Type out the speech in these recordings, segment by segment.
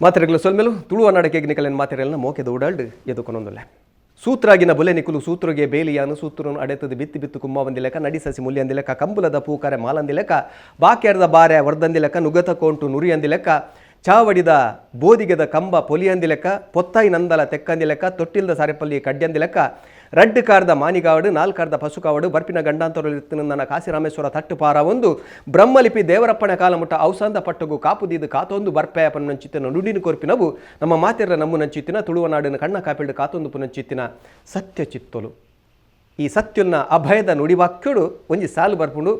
ಮಾತ್ರೆಗಳು ಸೊಲ್ಮೆಲು ತುಳು ನಡಕೆಗೆ ನಿಕಲೆನ್ ಮಾತ್ರೆಗಳನ್ನ ಮೋಕೆದ ಓಡಾಡು ಎದುಕೊನೊಂದುಲ್ಲೆ ಸೂತ್ರಾಗಿನ ಬುಲೆ ನಿಕುಲು ಸೂತ್ರಗೆ ಬೇಲಿಯಾನು ಸೂತ್ರನು ಅಡೆತದ ಬಿತ್ತಿ ಬಿತ್ತು ಕುಮ್ಮ ಒಂದಿಲೆಕ, ನಡಿಸಸಿ ಮುಲ್ಲಿ ಅಂದಿಲೆಕ, ಕಂಬುಲದ ಪೂಕರೆ ಮಾಲಂದಿಲೆಕ, ಬಾಕ್ಯಾರ್ದ ಬಾರೆ ವರ್ದಂದಿಲೆಕ, ನುಗತ ಕೋಂಟು ನುರಿ ಅಂದಿಲೆಕ ಚಾವಡಿದ ಬೋದಿಗೆದ ಕಂಬ ಪೊಲಿಯಂದಿಲೆಕ ಪೊತ್ತಾಯಿ ನಂದಲ ತೆಕ್ಕಂದಿಲೆಕ ತೊಟ್ಟಿಲ್ದ ಸಾರೆಪಲ್ಲಿ ಲೆಕ್ಕ, ರಡ್ಡ್ ಕಾರ್ದ ಮಾನಿಗಾವಡು ನಾಲ್ಕಾರ್ದ ಪಶುಕಾವಡು ಬರ್ಪಿನ ಗಂಡಾಂತರಲಿತ್ತು ನನ್ನ ಕಾಶಿರಾಮೇಶ್ವರ ತಟ್ಟು ಪಾರ ಒಂದು, ಬ್ರಹ್ಮಲಿಪಿ ದೇವರಪ್ಪನ ಕಾಲಮುಟ್ಟ ಔಸಂದ ಪಟ್ಟಗು ಕಾಪುದೀದು ಕಾತೊಂದು ಬರ್ಪೆಯ ನಂಚಿತ್ತಿನ ನುಡಿನ ಕೊರ್ಪಿನವು, ನಮ್ಮ ಮಾತೆರ ನಮ್ಮ ನಂಚಿತ್ತಿನ, ತುಳುವನಾಡಿನ ಕಣ್ಣ ಕಾಪಿಡು ಕಾತೊಂದು ಪುನಂಚಿತ್ತಿನ ಸತ್ಯ ಚಿತ್ತಲು. ಈ ಸತ್ಯನ್ನ ಅಭಯದ ನುಡಿವಾಕ್ಯುಡು ಒಂಜಿ ಸಾಲು ಬರ್ಪುಂಡು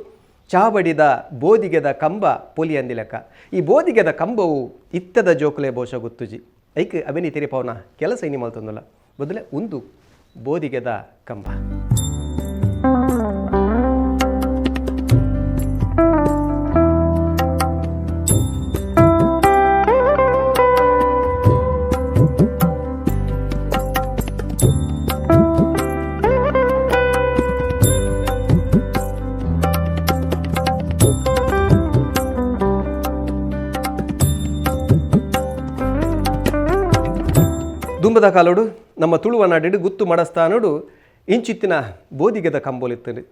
ಚಾವಡಿದ ಬೋದಿಗೆದ ಕಂಬ ಪೊಲಿಯಂದಿಲಕ ಈ ಬೋದಿಗೆದ ಕಂಬವು ಇತ್ತದ ಜೋಕುಲೆ ಬೋಷ ಗೊತ್ತುಜಿ. ಐಕ್ ಅಭಿನೀತಿರಿ ಪವನ ಕೆಲಸ ಇನ್ನಿ ಮಲ್ತೊಂದಲ್ಲ ಬದಲೇ ಒಂದು ಬೋದಿಗೆದ ಕಂಬ. ದುಂಬದ ಕಾಲೋಡು ನಮ್ಮ ತುಳುವ ನಾಡಿಡು ಗುತ್ತು ಮಡಸ್ತಾನೋಡು ಇಂಚಿತ್ತಿನ ಬೋದಿಗೆದ ಕಂಬೋಲಿತ್ತನು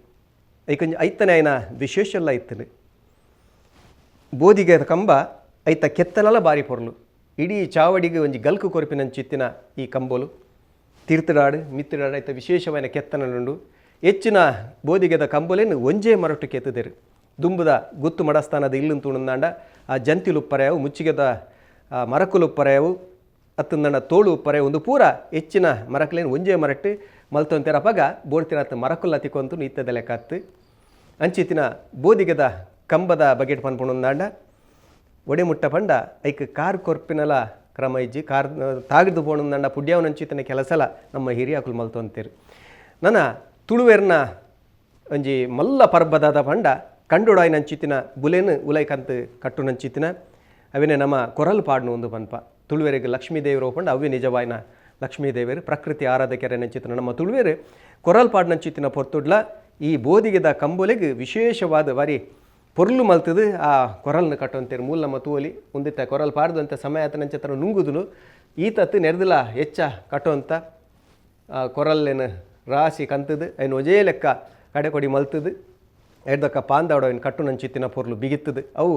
ಐಕಂಜ ಐತನೆ ವಿಶೇಷ ವಿಶೇಷಲ್ಲ ಇತ್ತನು. ಬೋದಿಗೆದ ಕಂಬ ಐತ ಕೆತ್ತನಲ ಬಾರಿ ಪೊರ್ಲು. ಇಡೀ ಚಾವಡಿಗೆ ಒಂಜಿ ಗಲ್ಕು ಕೊರಪಿನಂಚಿತ್ತಿನ ಈ ಕಂಬೋಲು. ತೀರ್ಥಡಾಡು ಮಿತ್ರಡಾಡು ಐತ ವಿಶೇಷವಾದ ಕೆತ್ತನೆಲುಂಡು ಹೆಚ್ಚಿನ ಬೋದಿಗೆದ ಕಂಬೋಲೇನು ಒಂಜೇ ಮರಟು ಕೆತ್ತದೇರು. ದುಂಬುದ ಗುತ್ತು ಮಡಸ್ಥಾನದ ಇಲ್ಲುನ್ ತುಣಂದಾಂಡ ಆ ಜಂತಿಲು ಉಪ್ಪರೆಯವು ಮುಚ್ಚಿಗೆದ, ಆ ಅತ್ತಂದಣ್ಣ ತೋಳು ಪರೆ ಒಂದು ಪೂರ, ಹೆಚ್ಚಿನ ಮರಕಲೇನು ಒಂಜೆ ಮರಟ್ಟು ಮಲ್ತೊಂತೆರ ಪಗ ಬೋಡ್ತಿರತ್ತ ಮರಕುಲ್ಲ ತಿಕ್ಕೊಂತು ನಿತ್ಯದ ಲೆಕ್ಕತ್ತು ಅಂಚಿತ್ತಿನ ಬೋದಿಗದ ಕಂಬದ ಬಗೆಟ್ ಒಡೆ ಮುಟ್ಟ ಪಂಡ, ಐಕ್ ಕಾರ್ ಕೊರ್ಪಿನಲ ಕ್ರಮ ಇಜ್ಜಿ, ಕಾರ್ ತಾಗಿದು ಪೋಣಂದಾಂಡ ಪುಡ್ಯವನಂಚಿತ್ತಿನ ಕೆಲಸಲ ನಮ್ಮ ಹಿರಿಯಾಕುಲು ಮಲ್ತೊಂತೇರು. ನನ್ನ ತುಳುವೆರ್ನ ಒಂಜಿ ಮಲ್ಲ ಪರ್ಬದಾದ ಪಂಡ ಕಂಡುಡಾಯ್ನಂಚಿತ್ತಿನ ಬುಲೆನ್ ಉಲೈಕಂತ ಕಟ್ಟುನಂಚಿತ್ತಿನ ಅವೆನೆ ನಮ್ಮ ಕೊರಲ್ ಪಾಡ್ನು ಒಂದು ಪನ್ಪ. ತುಳುವೆರಿಗೆ ಲಕ್ಷ್ಮೀ ದೇವರು ಒಪ್ಪಂಡು ಅವಿ ನಿಜವಾಯ್ನ ಲಕ್ಷ್ಮೀ ದೇವರು ಪ್ರಕೃತಿ ಆರಾಧಕರ ನಂಚಿತ್ತಿನ ನಮ್ಮ ತುಳುವೇರು. ಕೊರಲ್ ಪಾಡ್ನಂಚಿತ್ತಿನ ಪೊರ್ತುಡ್ಲ ಈ ಬೋಧಿಗೆದ ಕಂಬೊಲೆಗೆ ವಿಶೇಷವಾದ ಬಾರಿ ಪೊರ್ಲು ಮಲ್ತದು. ಆ ಕೊರಲ್ನ ಕಟ್ಟುವಂತೇರು ಮೂಲ ನಮ್ಮ ತೂವಲಿ. ಮುಂದಿತ್ತ ಕೊರಲ್ ಪಾಡ್ದಂಥ ಸಮಯ ಆತ ನಂಚಿತನ ನುಂಗುದನು. ಈ ತತ್ತು ನೆರೆದಿಲ್ಲ ಹೆಚ್ಚ ಕಟ್ಟುವಂಥ ಕೊರಲ್ಲೇನು ರಾಸಿ ಕಂತದು. ಏನು ಒಜೇ ಲೆಕ್ಕ ಕಡೆ ಕೊಡಿ ಮಲ್ತದು. ಎಡ್ದಕ್ಕ ಪಾಂದಾಡೋ ಏನು ಕಟ್ಟು ನಂಚಿತ್ತಿನ ಪೊರ್ಲು ಬಿಗಿತ್ತದು. ಅವು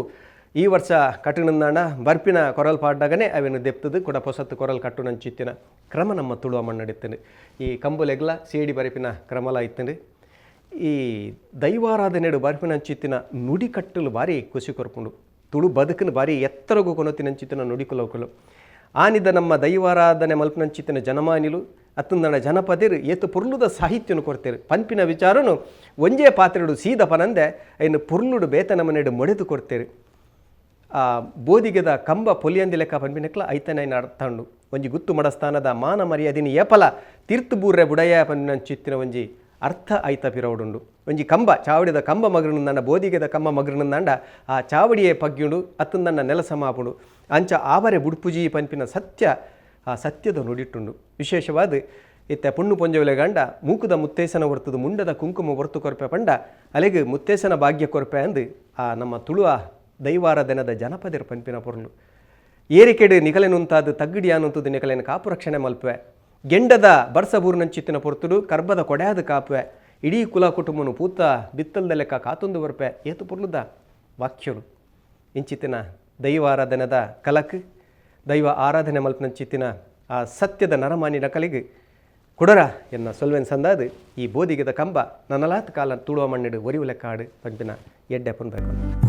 ಈ ವರ್ಷ ಕಟ್ಟುನಂದಾಣ ಬರ್ಪಿನ ಕೊರಲ್ ಪಾಡ್ದಾಗನೇ ಅವೇನು ದೆಪ್ತದ ಕೂಡ ಪೊಸತ್ತು ಕೊರಲ್ ಕಟ್ಟು ನಂಚಿತ್ತಿನ ಕ್ರಮ ನಮ್ಮ ತುಳುವ ಮಣ್ಣಡಿತ್ತೇನೆ. ಈ ಕಂಬುಲೆಗ್ಲ ಸೇಡಿ ಬರಪಿನ ಕ್ರಮಲ ಇತ್ತೇನೆ. ಈ ದೈವಾರಾಧನೆಡು ಬರ್ಪಿನಂಚಿತ್ತಿನ ನುಡಿ ಕಟ್ಟಲು ಭಾರಿ ಖುಷಿ ಕೊರ್ಪುಂಡು. ತುಳು ಬದುಕನ್ನು ಭಾರಿ ಎತ್ತರಗೂ ಕೊನೊತ್ತಿನಂಚಿತ್ತಿನ ನುಡಿ ಕುಲೋಕುಲು ಆನಿದ ನಮ್ಮ ದೈವಾರಾಧನೆ ಮಲ್ಪನಂಚಿತ್ತಿನ ಜನಮಾನಿಲು, ಅತ್ತಂದಣ ಜನಪದಿರು ಏತು ಪುರ್ಲುದ ಸಾಹಿತ್ಯನು ಕೊಡ್ತೇರು ಪಂಪಿನ ವಿಚಾರನು ಒಂಜೇ ಪಾತ್ರೆಡು ಸೀದ ಪನಂದೆ ಐನು ಪುರ್ಲುಡು ಬೇತನ ಮನೆಡು ಮೊಡೆದು ಕೊಡ್ತೇರು ಆ, ಬೋದಿಗೆದ ಕಂಬ ಪೊಲಿಯಂದಿ ಲೆಕ್ಕ ಪನ್ಪಿನಕ್ಲ ಐತನೈ ಉಂಡು ಒಂಜಿ ಗುತ್ತು ಮಡಸ್ಥಾನದ ಮಾನ ಮರ್ಯಾದಿನ ಏಪಲ ತೀರ್ಥ ಬೂರ್ರೆ ಬುಡಯ ಪನ್ಪಿನಂಚಿತ್ತಿನ ಒಂಜಿ ಅರ್ಥ ಐತ ಪಿರವುಡುಂಡು. ಒಂಜಿ ಕಂಬ, ಚಾವಡಿದ ಕಂಬ ಮಗರನಂದ ಬೋದಿಗೆದ ಕಂಬ ಮಗರನಂದ ಆ ಚಾವಡಿಯೇ ಪಗ್ಯುಂಡು ಅತ್ತಂದನ್ನ ನೆಲ ಮಾಪುಂಡು. ಅಂಚ ಆವರೆ ಬುಡ್ಪುಜಿ ಪನ್ಪಿನ ಸತ್ಯ ಆ ಸತ್ಯದ ನುಡಿಟ್ಟುಂಡು. ವಿಶೇಷವಾದ ಇತ್ತೆ ಪುಣ್ಣು ಪೊಂಜವಲೆ ಗಂಡ, ಮೂಕುದ ಮುತ್ತೇಸನ ಹೊರ್ತದು ಮುಂಡದ ಕುಂಕುಮ ಹೊರ್ತು ಕೊರಪೆ ಪಂಡ, ಅಲೆಗೆ ಮುತ್ತೇಸನ ಭಾಗ್ಯ ಕೊರಪೆ ಅಂದು ಆ ನಮ್ಮ ತುಳುವ ದೈವಾರಾಧನದ ಜನಪದಿರ ಪಂಪಿನ ಪೊರ್ಲು ಏರಿಕೆಡು ತಗ್ಗಿಡಿ ತಗ್ಗಿಡಿಯಾನುಂತದು ನಿಗಲೆನ ಕಾಪು ರಕ್ಷಣೆ ಮಲ್ಪೆ ಗೆಂಡದ ಬರ್ಸಬೂರ್ನಂಚಿತ್ತಿನ ಪೊರ್ತುಡು ಕರ್ಬದ ಕೊಡೆಯಾದ ಕಾಪುವೆ. ಇಡೀ ಕುಲ ಕುಟುಂಬನು ಪೂತ ಬಿತ್ತಲ್ದ ಲೆಕ್ಕ ಕಾತೊಂದು ಬರ್ಪೆ ಏತು ಪೊರ್ಲುದ ವಾಕ್ಯರು ಇಂಚಿತ್ತಿನ ದೈವಾರಾಧನದ ಕಲಕ್, ದೈವ ಆರಾಧನೆ ಮಲ್ಪನಂಚಿತ್ತಿನ ಆ ಸತ್ಯದ ನರಮಾನಿ ನಕಲಿಗೆ ಕುಡರ ಎನ್ನ ಸೊಲ್ವೆನ್ ಸಂದಾದು ಈ ಬೋಧಿಗೆದ ಕಂಬ ನನ್ನಲಾತ್ ಕಾಲ ತುಳುವ ಮಣ್ಣಿಡು ಒರಿವು ಲೆಕ್ಕ ಆಡು ಪಂಪಿನ ಎಡ್ಡೆ ಪುನ್ಬೇಕು